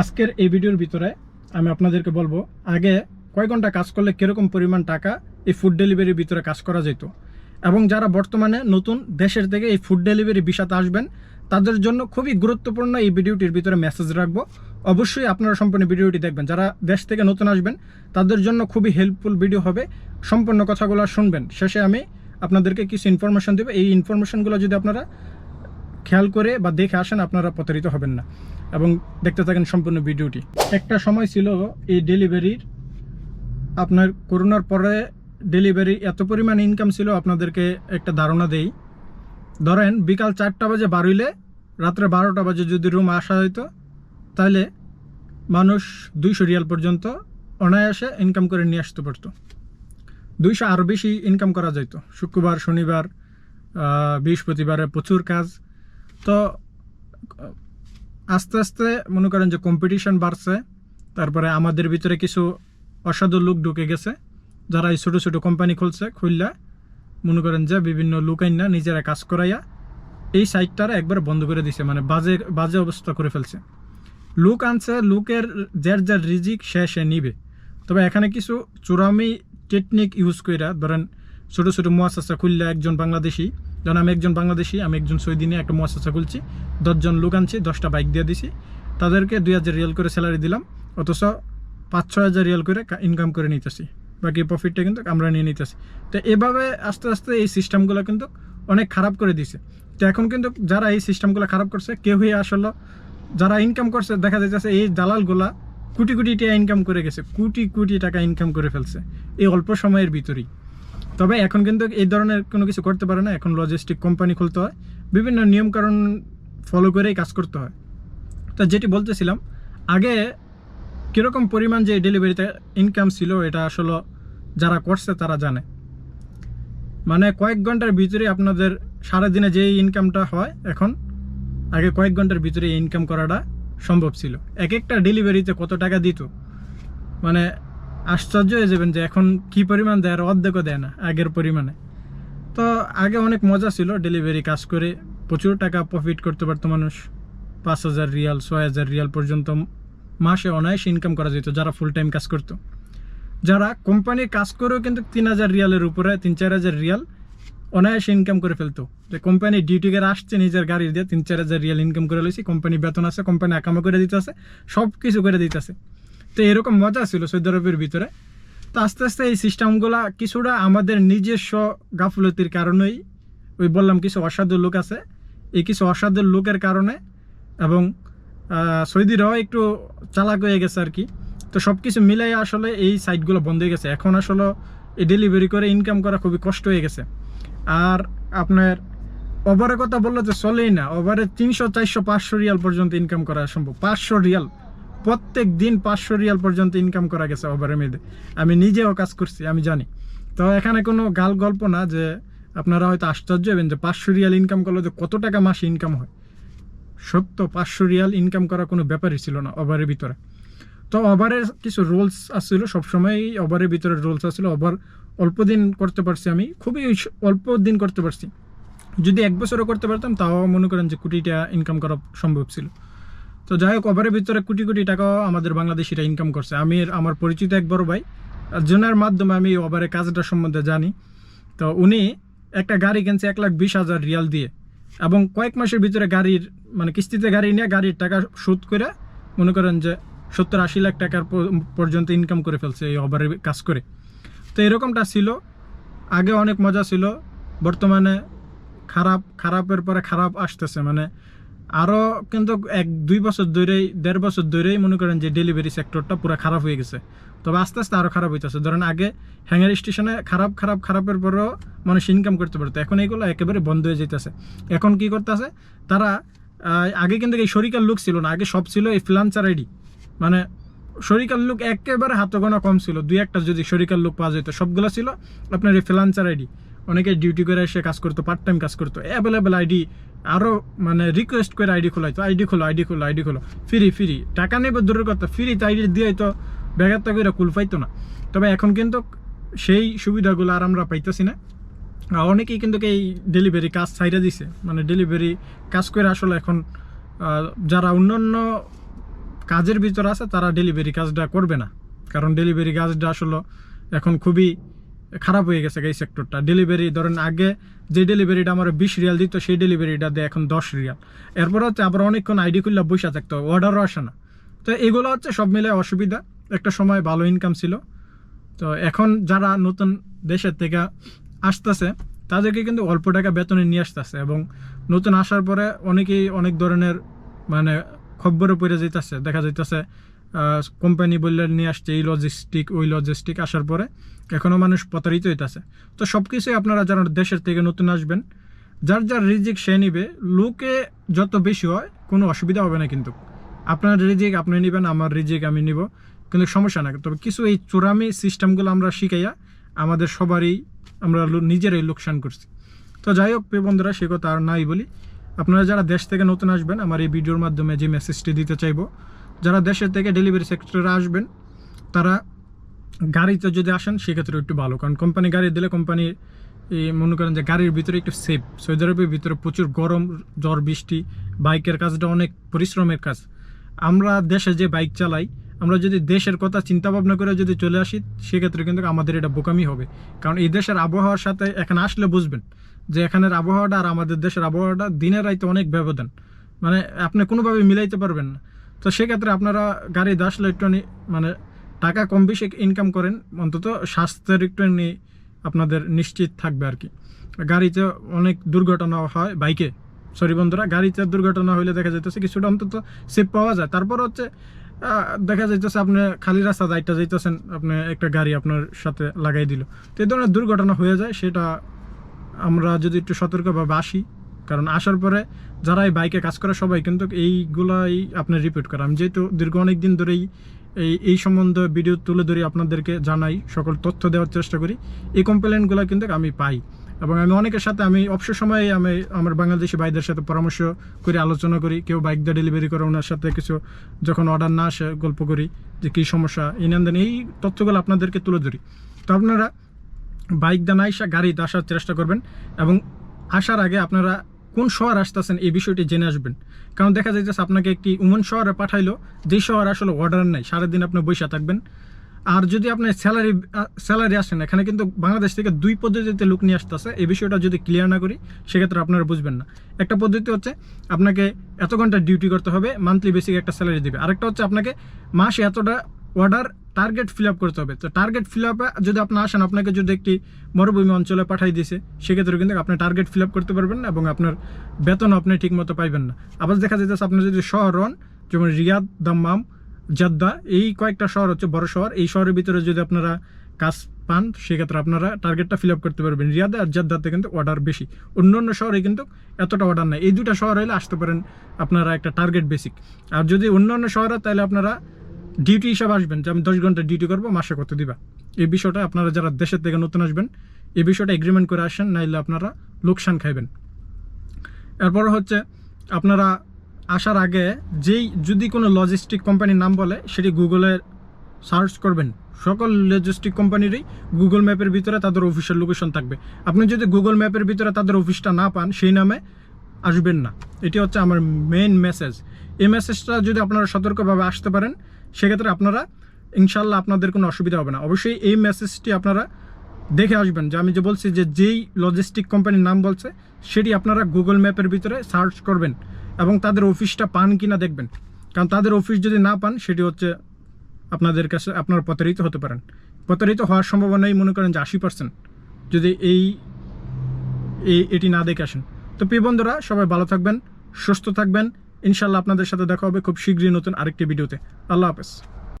আজকের এই ভিডিওর ভিতরে আমি আপনাদেরকে বলব, আগে কয় ঘণ্টা কাজ করলে কীরকম পরিমাণ টাকা এই ফুড ডেলিভারির ভিতরে কাজ করা যেত? এবং যারা বর্তমানে নতুন দেশের থেকে এই ফুড ডেলিভারি বিষাতে আসবেন, তাদের জন্য খুবই গুরুত্বপূর্ণ এই ভিডিওটির ভিতরে মেসেজ রাখব। অবশ্যই আপনারা সম্পূর্ণ ভিডিওটি দেখবেন। যারা দেশ থেকে নতুন আসবেন, তাদের জন্য খুবই হেল্পফুল ভিডিও হবে। সম্পূর্ণ কথাগুলো শুনবেন। শেষে আমি আপনাদেরকে কিছু ইনফরমেশন দেবো। এই ইনফরমেশনগুলো যদি আপনারা খেয়াল করে বা দেখে আসেন আপনারা প্রতারিত হবেন না এবং দেখতে থাকেন সম্পূর্ণ ভিডিওটি। একটা সময় ছিল এই ডেলিভারির, আপনার করোনার পরে ডেলিভারি এত পরিমাণ ইনকাম ছিল, আপনাদেরকে একটা ধারণা দেই। ধরেন বিকাল চারটা বাজে বাড়ইলে রাত্রে বারোটা বাজে যদি রুম আসা হইতো, তাহলে মানুষ দুইশো রিয়াল পর্যন্ত অনায়াসে ইনকাম করে নিয়ে আসতে পারতো। দুইশো আরও বেশি ইনকাম করা যেত শুক্রবার, শনিবার বৃহস্পতিবারে প্রচুর কাজ। তো, আস্তে আস্তে মনে করেন যে কম্পিটিশন বাড়ছে, তারপরে আমাদের ভিতরে কিছু অসাধু লোক ঢুকে গেছে, যারা এই ছোটো ছোটো কোম্পানি খুলছে খুললে মনে করেন যে বিভিন্ন লোক আইনা নিজেরা কাজ করাইয়া এই সাইটটার একবার বন্ধ করে দিছে মানে বাজে বাজে অবস্থা করে ফেলছে। লুক আনছে, লুকের যার যার রিজিক সে সে নিবে। তবে এখানে কিছু চোরামি টেকনিক ইউজ কইরা, ধরেন ছোটো ছোটো মোয়াসাসা খুললে একজন বাংলাদেশি যেমন আমি একজন বাংলাদেশি, আমি একজন সৈদিনে, একটা মোয়াসাসা খুলছি, দশজন লোক আনছি, দশটা বাইক দিয়ে দিছি। তাদেরকে দুই হাজার রিয়াল করে স্যালারি দিলাম, অথচ পাঁচ, ছয় হাজার রিয়াল করে ইনকাম করে নিতেছি। বাকি প্রফিটটা কিন্তু আমরা নিয়ে নিতেছি। তো এভাবে আস্তে আস্তে এই সিস্টেমগুলো কিন্তু অনেক খারাপ করে দিছে। তো এখন কিন্তু যারা এই সিস্টেমগুলো খারাপ করছে, কেউই আসলে যারা ইনকাম করছে, দেখা যাচ্ছে এই দালালগুলা কোটি কোটি টাকা ইনকাম করে গেছে, কোটি কোটি টাকা ইনকাম করে ফেলছে, এই অল্প সময়ের ভিতরেই। তবে এখন কিন্তু এই ধরনের কোনো কিছু করতে পারে না। এখন লজিস্টিক কোম্পানি খুলতে হয়। বিভিন্ন নিয়মকানুন ফলো করেই কাজ করতে হয়। তো যেটি বলতেছিলাম, আগে কীরকম পরিমাণ যে ডেলিভারিতে ইনকাম ছিল, এটা আসলে যারা করছে তারা জানে। মানে কয়েক ঘণ্টার ভিতরে আপনাদের সারাদিনে যে ইনকামটা হয়, এখন আগে কয়েক ঘণ্টার ভিতরে ইনকাম করাটা সম্ভব ছিল। এক একটা ডেলিভারিতে কত টাকা দিত? মানে আশ্চর্য হয়ে যাবেন যে এখন কি পরিমাণ দেয় আর অর্ধেকও দেয় না, আগের পরিমাণে। তো আগে অনেক মজা ছিল ডেলিভারি কাজ করে প্রচুর টাকা প্রফিট করতে পারতো মানুষ। পাঁচ হাজার রিয়াল, ছয় হাজার রিয়াল পর্যন্ত মাসে অনায়াসে ইনকাম করা যেত যারা ফুল টাইম কাজ করতো। যারা কোম্পানির কাজ করেও কিন্তু তিন হাজার রিয়ালের উপরে, তিন চার হাজার রিয়াল অনায়াসে ইনকাম করে ফেলতো। যে কোম্পানি ডিউটি করে আসছে, নিজের গাড়ি দিয়ে তিন চার হাজার রিয়াল ইনকাম করে লইছি কোম্পানি বেতন আছে কোম্পানি আকামা করে দিতেছে সব কিছু করে দিতেছে। তো এরকম মজা ছিল সৌদি আরবের ভিতরে। তো আস্তে আস্তে এই সিস্টেমগুলা কিছুটা আমাদের নিজস্ব গাফলতির কারণেই ওই বললাম কিছু অসাধু লোক আছে। এই কিছু অসাধু লোকের কারণে এবং সৌদিরাও একটু চালাক হয়ে গেছে আর কি। তো সব কিছু মিলাই আসলে এই সাইটগুলো বন্ধ হয়ে গেছে। এখন আসলে এই ডেলিভারি করে ইনকাম করা খুবই কষ্ট হয়ে গেছে। আর আপনার ওভারের কথা বলল তো চলেই না। ওভারে তিনশো, চারশো, পাঁচশো রিয়াল পর্যন্ত ইনকাম করা সম্ভব। পাঁচশো রিয়াল। প্রত্যেক দিন পাঁচশো রিয়াল পর্যন্ত ইনকাম করা গেছে ওভারের মেয়েদের আমি নিজেও কাজ করছি, আমি জানি। তো এখানে কোনো গাল গল্প না যে আপনারা হয়তো আশ্চর্য হবেন যে পাঁচশো রিয়াল ইনকাম করলে যে কত টাকা মাসে ইনকাম হয়। সত্য, পাঁচশো রিয়াল ইনকাম করা কোনো ব্যাপারই ছিল না ওভারের ভিতরে। তো ওভারের কিছু রুলস আসছিল সবসময় ওভারের ভিতরে রোলস আসছিল ওভার অল্প দিন করতে পারছি আমি, খুবই অল্প দিন করতে পারছি। যদি এক বছরও করতে পারতাম, তাও মনে করেন যে কোটি টাকা ইনকাম করা সম্ভব ছিল। তো যাই হোক, ওভারের ভিতরে কোটি কোটি টাকাও আমাদের বাংলাদেশিরা ইনকাম করছে। আমি আমার পরিচিত এক বড় ভাই জনের মাধ্যমে আমি ওভারের কাজটা সম্বন্ধে জানি। তো উনি একটা গাড়ি কিনছে এক লাখ বিশ হাজার রিয়াল দিয়ে, এবং কয়েক মাসের ভিতরে গাড়ির মানে কিস্তিতে গাড়ি নিয়ে গাড়ির টাকা শোধ করে মনে করেন যে সত্তর আশি লাখ টাকার পর্যন্ত ইনকাম করে ফেলছে এই ওভারের কাজ করে। তো এরকমটা ছিল। আগে অনেক মজা ছিল। বর্তমানে খারাপ খারাপের পরে খারাপ আসতেছে। মানে আরও কিন্তু এক, দুই বছর ধরেই, দেড় বছর ধরেই মনে করেন যে ডেলিভারি সেক্টরটা পুরো খারাপ হয়ে গেছে। তবে আস্তে আস্তে আরও খারাপ হইতেছে। ধরেন আগে হ্যাঙ্গার স্টেশনে খারাপ খারাপ, খারাপের পরেও মানুষ ইনকাম করতে পারতো। এখন এগুলো একেবারে বন্ধ হয়ে যেতেছে এখন কি করতেছে? তারা আগে কিন্তু এই শরিকার লুক ছিল না। আগে সব ছিল এই ফ্লান্সার আইডি মানে শরিকার লুক একেবারে হাতে গোনা কম ছিল। দুই একটা যদি শরিকার লুক পাওয়া যেত, সবগুলো ছিল আপনার এই ফ্রিলান্সার আইডি অনেকে ডিউটি করে এসে কাজ করতো পার্ট টাইম কাজ করতো অ্যাভেলেবেল আইডি আরও মানে রিকোয়েস্ট করে আইডি খোলাইতো আইডি খোলো আইডি খোলো আইডি খোলো ফ্রি ফ্রি টাকা নেবে দূরের কথা ফ্রি তো আইডি দিয়ে তো ব্যাগারটা করে কুল পাইতো না। তবে এখন কিন্তু সেই সুবিধাগুলো আর আমরা পাইতেছি না। অনেকেই কিন্তু এই ডেলিভারি কাজ ছাইরা দিছে মানে ডেলিভারি কাজ করে আসলে এখন যারা অন্যান্য কাজের ভিতর আছে, তারা ডেলিভারি কাজটা করবে না। কারণ ডেলিভারি কাজটা আসলে এখন খুবই খারাপ হয়ে গেছে এই সেক্টরটা ডেলিভারি ধরেন আগে যে ডেলিভারিটা আমার বিশ রিয়াল দিত, সেই ডেলিভারিটা দেয় এখন দশ রিয়াল। এরপর হচ্ছে আবার অনেকক্ষণ আইডি খুললে বসে থাকতো অর্ডারও আসে না। তো এগুলো হচ্ছে সব মিলে অসুবিধা। একটা সময় ভালো ইনকাম ছিল। তো এখন যারা নতুন দেশের থেকে আসতেছে, তাদেরকে কিন্তু অল্প টাকা বেতনে নিয়ে আসতেছে এবং নতুন আসার পরে অনেকেই অনেক ধরনের মানে খবরে পড়ে যেতেছে দেখা যাইতেছে কোম্পানি বললে নিয়ে আসছে এই লজিস্টিক ওই লজিস্টিক আসার পরে এখনও মানুষ প্রতারিত হইতেছে। তো সব কিছুই আপনারা যারা দেশের থেকে নতুন আসবেন, যার যার রিজিক সে নিবে। লোকে যত বেশি হয়, কোনো অসুবিধা হবে না কিন্তু। আপনার রিজিক আপনি নেবেন, আমার রিজিক আমি নিব, কিন্তু সমস্যা না তবে কিছু এই চোরামি সিস্টেমগুলো আমরা শিখাইয়া আমাদের সবারই আমরা নিজেরাই লোকসান করছি। তো যাই হোক, প্রিয় বন্ধুরা, সে কথা আর নাই বলি। আপনারা যারা দেশ থেকে নতুন আসবেন, আমার এই ভিডিওর মাধ্যমে যে মেসেজটি দিতে চাইব যারা দেশের থেকে ডেলিভারি সেক্টরে আসবেন, তারা গাড়িতে যদি আসেন, সেক্ষেত্রে একটু ভালো। কারণ কোম্পানি গাড়ি দিলে কোম্পানি মনে করেন যে গাড়ির ভিতরে একটু সেফ সৌদি আরবের ভিতরে প্রচুর গরম ঝড় বৃষ্টি, বাইকের কাজটা অনেক পরিশ্রমের কাজ। আমরা দেশে যে বাইক চালাই, আমরা যদি দেশের কথা চিন্তা ভাবনা করে যদি চলে আসি, সেক্ষেত্রে কিন্তু আমাদের এটা বোকামি হবে। কারণ এই দেশের আবহাওয়ার সাথে এখানে আসলে বুঝবেন যে এখানের আবহাওয়াটা আর আমাদের দেশের আবহাওয়াটা দিনের রাইতে অনেক ব্যবধান। মানে আপনি কোনোভাবে মিলাইতে পারবেন না। তো সেক্ষেত্রে আপনারা গাড়িতে আসলে একটু মানে টাকা কম বেশি ইনকাম করেন, অন্তত স্বাস্থ্যের একটু আপনাদের নিশ্চিত থাকবে আর কি। গাড়িতে অনেক দুর্ঘটনা হয়, বাইকে। সরি বন্ধুরা, গাড়িতে দুর্ঘটনা হইলে দেখা যাইতেছে কিছুটা অন্তত সেফ পাওয়া যায়। তারপর হচ্ছে দেখা যাইতেছে আপনি খালি রাস্তা যাইতে যাইতেছেন, আপনি একটা গাড়ি আপনার সাথে লাগাই দিল। তো এই ধরনের দুর্ঘটনা হয়ে যায়, সেটা আমরা যদি একটু সতর্কভাবে আসি। কারণ আসার পরে যারা এই বাইকে কাজ করে সবাই কিন্তু এইগুলাই আপনি রিপিট করে। আমি যেহেতু দীর্ঘ অনেক দিন ধরেই এই এই সম্বন্ধে ভিডিও তুলে ধরে আপনাদেরকে জানাই, সকল তথ্য দেওয়ার চেষ্টা করি। এই কমপ্লেনগুলো কিন্তু আমি পাই। এবং আমি অনেকের সাথে, আমি অবসর সময়ে আমি আমার বাংলাদেশি ভাইদের সাথে পরামর্শ করে আলোচনা করি, কেউ বাইক দিয়ে ডেলিভারি করে, ওনার সাথে কিছু যখন অর্ডার না আসে গল্প করি যে কী সমস্যা, এই নেন দেন, এই তথ্যগুলো আপনাদেরকে তুলে ধরি। তো আপনারা বাইক দিয়ে না এসে গাড়িতে আসার চেষ্টা করবেন এবং আসার আগে আপনারা কোন শহর আসতেছেন এই বিষয়টি জেনে আসবেন। কারণ দেখা যাইতেছে আপনাকে একটি উমন শহরে পাঠাইলো যেই শহর আসলে অর্ডার নাই, সারাদিন আপনি বৈশা থাকবেন। আর যদি আপনি স্যালারি স্যালারি আসেন এখানে কিন্তু বাংলাদেশ থেকে দুই পদ্ধতিতে লোক নিয়ে আসতেছে। এই বিষয়টা যদি ক্লিয়ার না করি, সেক্ষেত্রে আপনারা বুঝবেন না। একটা পদ্ধতি হচ্ছে, আপনাকে এত ঘণ্টা ডিউটি করতে হবে মান্থলি বেসিক একটা স্যালারি দেবে। আরেকটা হচ্ছে, আপনাকে মাসে এতটা অর্ডার টার্গেট ফিল আপ করতে হবে। তো টার্গেট ফিল আপে যদি আপনি আসেন, আপনাকে যদি একটি মরুভূমি অঞ্চলে পাঠাই দিয়েছে সেক্ষেত্রে কিন্তু আপনি টার্গেট ফিল আপ করতে পারবেন না এবং আপনার বেতন আপনি ঠিক মতো পাইবেন না। আবার দেখা যেতেছে আপনি যদি শহর হন, যেমন রিয়াদ, দাম্মাম, জাদ্দা, এই কয়েকটা শহর হচ্ছে বড় শহর, এই শহরের ভিতরে যদি আপনারা কাজ পান, সেক্ষেত্রে আপনারা টার্গেটটা ফিল আপ করতে পারবেন। রিয়াদে আর জাদ্দাতে কিন্তু অর্ডার বেশি। অন্য অন্য শহরে কিন্তু এতটা অর্ডার নাই। এই দুটা শহর হলে আসতে পারেন আপনারা একটা টার্গেট বেসিক আর যদি অন্য অন্য শহরে, তাহলে আপনারা ডিউটি হিসাবে আসবেন যে আমি দশ ঘণ্টা ডিউটি করব, মাসে কত দিবা? এই বিষয়টা আপনারা যারা দেশের থেকে নতুন আসবেন, এই বিষয়টা এগ্রিমেন্ট করে আসেন, নাইলে আপনারা লোকসান খাইবেন। এরপর হচ্ছে, আপনারা আসার আগে যেই, যদি কোনো লজিস্টিক কোম্পানির নাম বলে, সেটি গুগলে সার্চ করবেন। সকল লজিস্টিক কোম্পানিরই গুগল ম্যাপের ভিতরে তাদের অফিসের লোকেশন থাকবে। আপনি যদি গুগল ম্যাপের ভিতরে তাদের অফিসটা না পান, সেই নামে আসবেন না। এটি হচ্ছে আমার মেইন মেসেজ এই মেসেজটা যদি আপনারা সতর্কভাবে আসতে পারেন সেক্ষেত্রে আপনারা ইনশাল্লাহ আপনাদের কোনো অসুবিধা হবে না। অবশ্যই এই মেসেজটি আপনারা দেখে আসবেন যে আমি যে বলছি যে যেই লজিস্টিক কোম্পানির নাম বলছে, সেটি আপনারা গুগল ম্যাপের ভিতরে সার্চ করবেন এবং তাদের অফিসটা পান কিনা দেখবেন। কারণ তাদের অফিস যদি না পান, সেটি হচ্ছে আপনাদের কাছে, আপনারা প্রতারিত হতে পারেন। প্রতারিত হওয়ার সম্ভাবনাই মনে করেন যে আশি পার্সেন্ট যদি এই, এটি না দেখে আসেন। তো প্রিয় বন্ধুরা, সবাই ভালো থাকবেন, সুস্থ থাকবেন। ইনশাল্লাহ আপনাদের সাথে দেখা হবে খুব শীঘ্রই নতুন আরেকটি ভিডিওতে। আল্লাহ হাফেজ।